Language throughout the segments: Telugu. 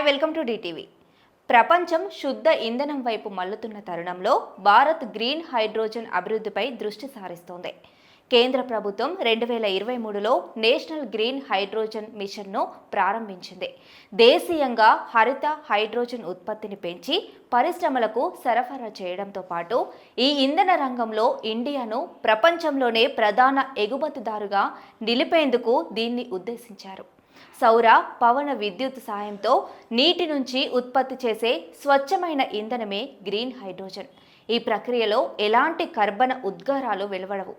Hi welcome to DTV. ప్రపంచం శుద్ధ ఇంధనం వైపు మల్లుతున్న తరుణంలో భారత్ గ్రీన్ హైడ్రోజన్ అభివృద్ధిపై దృష్టి సారిస్తోంది. కేంద్ర ప్రభుత్వం రెండు వేల ఇరవై మూడులో నేషనల్ గ్రీన్ హైడ్రోజన్ మిషన్ను ప్రారంభించింది. దేశీయంగా హరిత హైడ్రోజన్ ఉత్పత్తిని పెంచి పరిశ్రమలకు సరఫరా చేయడంతో పాటు ఈ ఇంధన రంగంలో ఇండియాను ప్రపంచంలోనే ప్రధాన ఎగుమతిదారుగా నిలిపేందుకు దీన్ని ఉద్దేశించారు. సౌర పవన విద్యుత్ సాయంతో నీటి నుంచి ఉత్పత్తి చేసే స్వచ్ఛమైన ఇంధనమే గ్రీన్ హైడ్రోజన్. ఈ ప్రక్రియలో ఎలాంటి కర్బన ఉద్గారాలు వెలువడవు.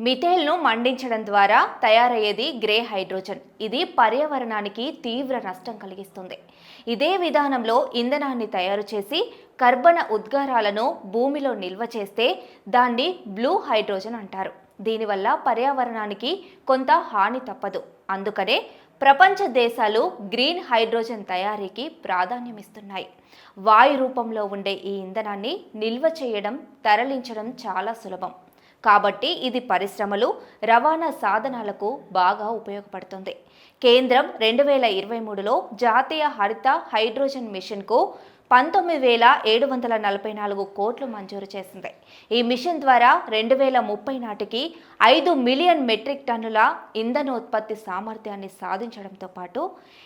మిథేల్ను మండించడం ద్వారా తయారయ్యేది గ్రే హైడ్రోజన్. ఇది పర్యావరణానికి తీవ్ర నష్టం కలిగిస్తుంది. ఇదే విధానంలో ఇంధనాన్ని తయారు చేసి కర్బన ఉద్గారాలను భూమిలో నిల్వ చేస్తే దాన్ని బ్లూ హైడ్రోజన్ అంటారు. దీనివల్ల పర్యావరణానికి కొంత హాని తప్పదు. అందుకనే ప్రపంచ దేశాలు గ్రీన్ హైడ్రోజన్ తయారీకి ప్రాధాన్యమిస్తున్నాయి. వాయు రూపంలో ఉండే ఈ ఇంధనాన్ని నిల్వ చేయడం తరలించడం చాలా సులభం. కాబట్టి ఇది పరిశ్రమలు రవాణా సాధనాలకు బాగా ఉపయోగపడుతుంది. కేంద్రం రెండు వేల ఇరవై మూడులో జాతీయ హరిత హైడ్రోజన్ మిషన్కు పంతొమ్మిది వేల ఏడు వందల నలభై నాలుగు కోట్లు మంజూరు చేసింది. ఈ మిషన్ ద్వారా రెండు వేల ముప్పై నాటికి ఐదు మిలియన్ మెట్రిక్ టన్నుల ఇంధనోత్పత్తి సామర్థ్యాన్ని సాధించడంతో పాటు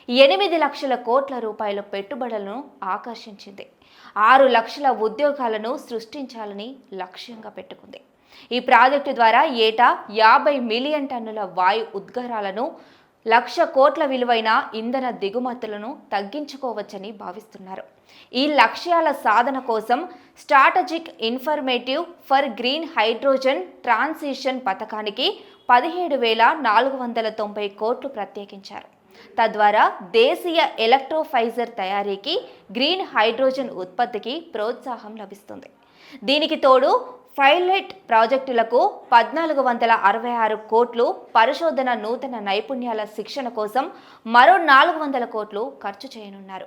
ఎనిమిది లక్షల కోట్ల రూపాయల పెట్టుబడులను ఆకర్షించింది. ఆరు లక్షల ఉద్యోగాలను సృష్టించాలని లక్ష్యంగా పెట్టుకుంది. ఈ ప్రాజెక్టు ద్వారా ఏటా యాభై మిలియన్ టన్నుల వాయు ఉద్గారాలను లక్ష కోట్ల విలువైన ఇంధన దిగుమతులను తగ్గించుకోవచ్చని భావిస్తున్నారు. ఈ లక్ష్యాల సాధన కోసం strategic informative for green hydrogen transition పథకానికి పదిహేడు వేల నాలుగు వందల తొంభై కోట్లు ప్రత్యేకించారు. తద్వారా దేశీయ ఎలక్ట్రోఫైజర్ తయారీకి గ్రీన్ హైడ్రోజన్ ఉత్పత్తికి ప్రోత్సాహం లభిస్తుంది. దీనికి తోడు పైలట్ ప్రాజెక్టులకు పద్నాలుగు వందల అరవై ఆరు కోట్లు పరిశోధన నూతన నైపుణ్యాల శిక్షణ కోసం మరో నాలుగు వందల కోట్లు ఖర్చు చేయనున్నారు.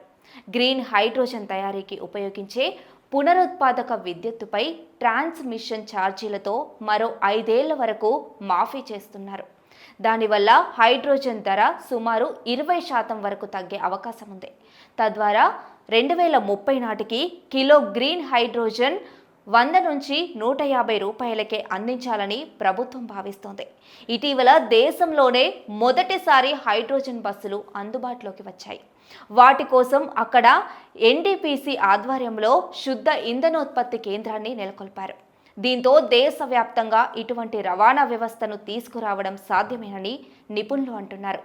గ్రీన్ హైడ్రోజన్ తయారీకి ఉపయోగించే పునరుత్పాదక విద్యుత్తుపై ట్రాన్స్మిషన్ ఛార్జీలతో మరో ఐదేళ్ళ వరకు మాఫీ చేస్తున్నారు. దానివల్ల హైడ్రోజన్ ధర సుమారు ఇరవై శాతం వరకు తగ్గే అవకాశం ఉంది తద్వారా రెండు వేల ముప్పై నాటికి కిలో గ్రీన్ హైడ్రోజన్ వంద నుంచి నూట యాభై రూపాయలకే అందించాలని ప్రభుత్వం భావిస్తోంది. ఇటీవల దేశంలోనే మొదటిసారి హైడ్రోజన్ బస్సులు అందుబాటులోకి వచ్చాయి. వాటి కోసం అక్కడ ఎన్డీపీసీ ఆధ్వర్యంలో శుద్ధ ఇంధనోత్పత్తి కేంద్రాన్ని నెలకొల్పారు. దీంతో దేశవ్యాప్తంగా ఇటువంటి రవాణా వ్యవస్థను తీసుకురావడం సాధ్యమేనని నిపుణులు అంటున్నారు.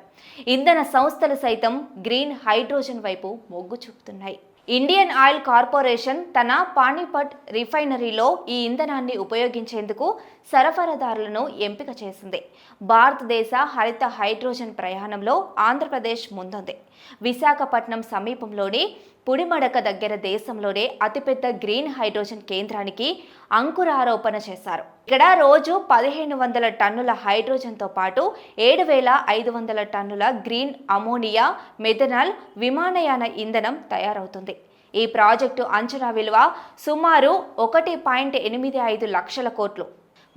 ఇంధన సంస్థలు సైతం గ్రీన్ హైడ్రోజన్ వైపు మొగ్గు చూపుతున్నాయి. ఇండియన్ ఆయిల్ కార్పొరేషన్ తన పాణిపట్ రిఫైనరీలో ఈ ఇంధనాన్ని ఉపయోగించేందుకు సరఫరాదారులను ఎంపిక చేసింది. భారతదేశ హరిత హైడ్రోజన్ ప్రయాణంలో ఆంధ్రప్రదేశ్ ముందుంది. విశాఖపట్నం సమీపంలోని పుడిమడక దగ్గర దేశంలోనే అతిపెద్ద గ్రీన్ హైడ్రోజన్ కేంద్రానికి అంకురారోపణ చేశారు. ఇక్కడ రోజు పదిహేను వందల టన్నుల హైడ్రోజన్తో పాటు ఏడు వేల ఐదు వందల టన్నుల గ్రీన్ అమోనియా మెథనాల్ విమానయాన ఇంధనం తయారవుతుంది. ఈ ప్రాజెక్టు అంచనా విలువ సుమారు ఒకటి పాయింట్ ఎనిమిది ఐదు లక్షల కోట్లు.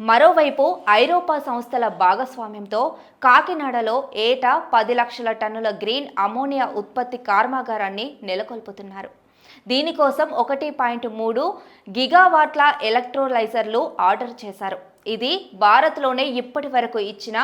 మరోవైపు ఐరోపా సంస్థల భాగస్వామ్యంతో కాకినాడలో ఏటా పది లక్షల టన్నుల గ్రీన్ అమోనియా ఉత్పత్తి కర్మాగారాన్ని నెలకొల్పుతున్నారు. దీనికోసం ఒకటి పాయింట్ మూడు గిగావాట్ల ఎలక్ట్రోలైజర్లు ఆర్డర్ చేశారు. ఇది భారత్లోనే ఇప్పటి వరకు ఇచ్చిన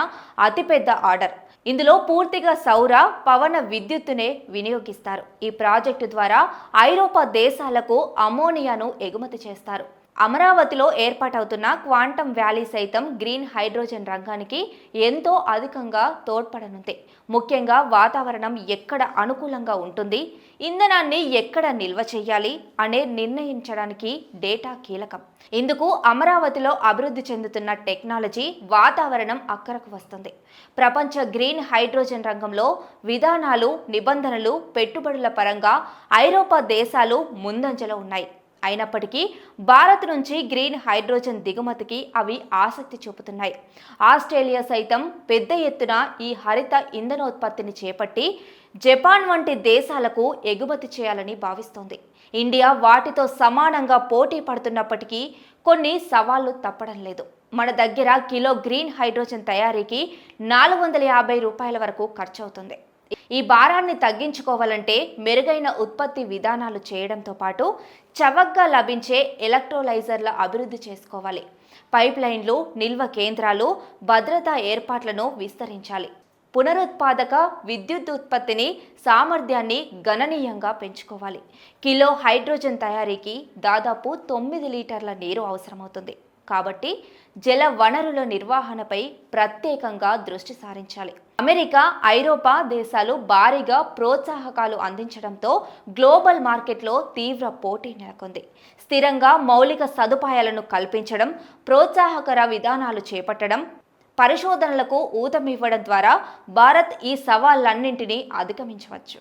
అతిపెద్ద ఆర్డర్. ఇందులో పూర్తిగా సౌర పవన విద్యుత్తునే వినియోగిస్తారు. ఈ ప్రాజెక్టు ద్వారా ఐరోపా దేశాలకు అమోనియాను ఎగుమతి చేస్తారు. అమరావతిలో ఏర్పాటవుతున్న క్వాంటమ్ వ్యాలీ సైతం గ్రీన్ హైడ్రోజన్ రంగానికి ఎంతో అధికంగా తోడ్పడనుంది. ముఖ్యంగా వాతావరణం ఎక్కడ అనుకూలంగా ఉంటుంది ఇంధనాన్ని ఎక్కడ నిల్వ చేయాలి అనే నిర్ణయించడానికి డేటా కీలకం. ఇందుకు అమరావతిలో అభివృద్ధి చెందుతున్న టెక్నాలజీ వాతావరణం అక్కరకు వస్తుంది. ప్రపంచ గ్రీన్ హైడ్రోజన్ రంగంలో విధానాలు నిబంధనలు పెట్టుబడుల పరంగా ఐరోపా దేశాలు ముందంజలో ఉన్నాయి. అయినప్పటికీ భారత్ నుంచి గ్రీన్ హైడ్రోజన్ దిగుమతికి అవి ఆసక్తి చూపుతున్నాయి. ఆస్ట్రేలియా సైతం పెద్ద ఎత్తున ఈ హరిత ఇంధనోత్పత్తిని చేపట్టి జపాన్ వంటి దేశాలకు ఎగుమతి చేయాలని భావిస్తోంది. ఇండియా వాటితో సమానంగా పోటీ పడుతున్నప్పటికీ కొన్ని సవాళ్ళు తప్పడం లేదు. మన దగ్గర కిలో గ్రీన్ హైడ్రోజన్ తయారీకి నాలుగు వందల యాభై రూపాయల వరకు ఖర్చు అవుతుంది ఈ భారాన్ని తగ్గించుకోవాలంటే మెరుగైన ఉత్పత్తి విధానాలు చేయడంతో పాటు చవకగా లభించే ఎలక్ట్రోలైజర్ల అభివృద్ధి చేసుకోవాలి. పైప్ లైన్లు నిల్వ కేంద్రాలు భద్రతా ఏర్పాట్లను విస్తరించాలి. పునరుత్పాదక విద్యుత్ ఉత్పత్తిని సామర్థ్యాన్ని గణనీయంగా పెంచుకోవాలి. కిలో హైడ్రోజన్ తయారీకి దాదాపు తొమ్మిది లీటర్ల నీరు అవసరమవుతుంది. కాబట్టి జల వనరుల నిర్వహణపై ప్రత్యేకంగా దృష్టి సారించాలి. అమెరికా ఐరోపా దేశాలు భారీగా ప్రోత్సాహకాలు అందించడంతో గ్లోబల్ మార్కెట్లో తీవ్ర పోటీ నెలకొంది. స్థిరంగా మౌలిక సదుపాయాలను కల్పించడం ప్రోత్సాహకర విధానాలు చేపట్టడం పరిశోధనలకు ఊతమివ్వడం ద్వారా భారత్ ఈ సవాళ్ళన్నింటినీ అధిగమించవచ్చు.